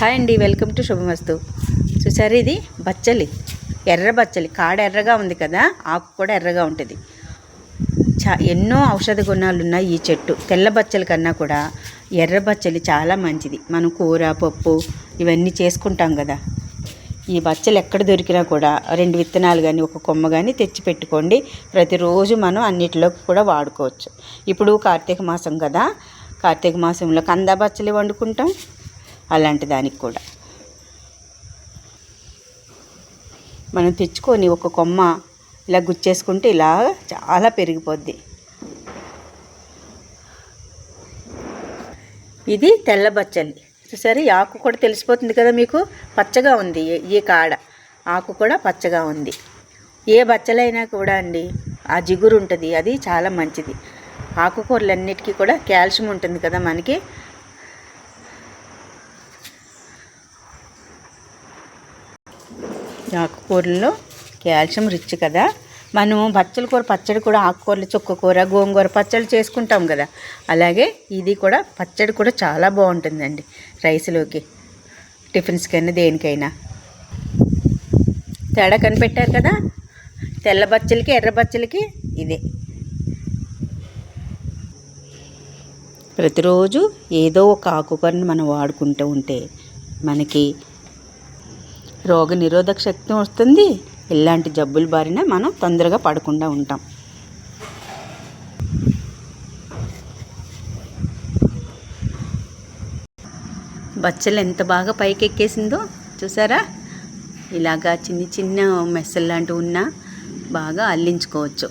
Hi అండి welcome to శుభమస్తు. చూసారు ఇది? బచ్చలి. ఎర్ర బచ్చలి. కాడ ఎర్రగా ఉంది కదా ఆకు కూడా ఎర్రగా ఉంటుంది. చా ఎన్నో ఔషధ గుణాలు ఉన్నాయి ఈ చెట్టు. తెల్ల బచ్చలి కన్నా కూడా ఎర్ర బచ్చలి చాలా మంచిది. మనం కూర పప్పు ఇవన్నీ చేసుకుంటాం కదా. ఈ బచ్చలు ఎక్కడ దొరికినా కూడా రెండు విత్తనాలు కానీ ఒక కొమ్మ కానీ తెచ్చి పెట్టుకోండి. ప్రతిరోజు మనం అన్నిటిలోకి కూడా వాడుకోవచ్చు. ఇప్పుడు కార్తీక మాసం కదా. కార్తీక మాసంలో కందా బచ్చలి వండుకుంటాం. అలాంటి దానికి కూడా. మనం తెచ్చుకొని ఒక కొమ్మ ఇలా గుచ్చేసుకుంటే ఇలా చాలా పెరిగిపోద్ది. ఇది తెల్ల బచ్చలి. చూసారు ఈ ఆకు కూడా తెలిసిపోతుంది కదా మీకు? పచ్చగా ఉంది ఈ- ఈ కాడ. ఆకు కూడా పచ్చగా ఉంది. ఏ బచ్చలైనా కూడా అండి ఆ జిగురు ఉంటుంది అది చాలా మంచిది. ఆకుకూరలన్నిటికీ కూడా కాల్షియం ఉంటుంది కదా మనకి. ఆకుకూరల్లో కాల్షియం రిచ్ కదా. మనం బచ్చల కూర పచ్చడి కూడా ఆకుకూరలు చుక్కకూర గోంగూర పచ్చడి చేసుకుంటాం కదా. అలాగే ఇది కూడా పచ్చడి కూడా చాలా బాగుంటుందండి రైస్లోకి టిఫిన్స్కైనా దేనికైనా. తేడా కనిపెట్టారు కదా? తెల్ల బచ్చలకి ఎర్ర బచ్చలకి ఇదే. ప్రతిరోజు ఏదో ఒక ఆకుకూరని మనం వాడుకుంటూ ఉంటే మనకి రోగ నిరోధక శక్తి వస్తుంది. ఇలాంటి జబ్బుల బారిన మనం తొందరగా పడకుండా ఉంటాం. బచ్చలు ఎంత బాగా పైకెక్కేసిందో చూసారా? ఇలాగా చిన్న చిన్న మెస్సలు లాంటివి ఉన్నా బాగా అల్లించుకోవచ్చు.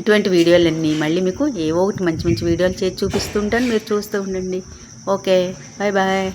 ఇటువంటి వీడియోలన్నీ మళ్ళీ మీకు ఏవో ఒకటి మంచి మంచి వీడియోలు చేసి చూపిస్తుంటాను. మీరు చూస్తూ ఉండండి. ఓకే. Bye bye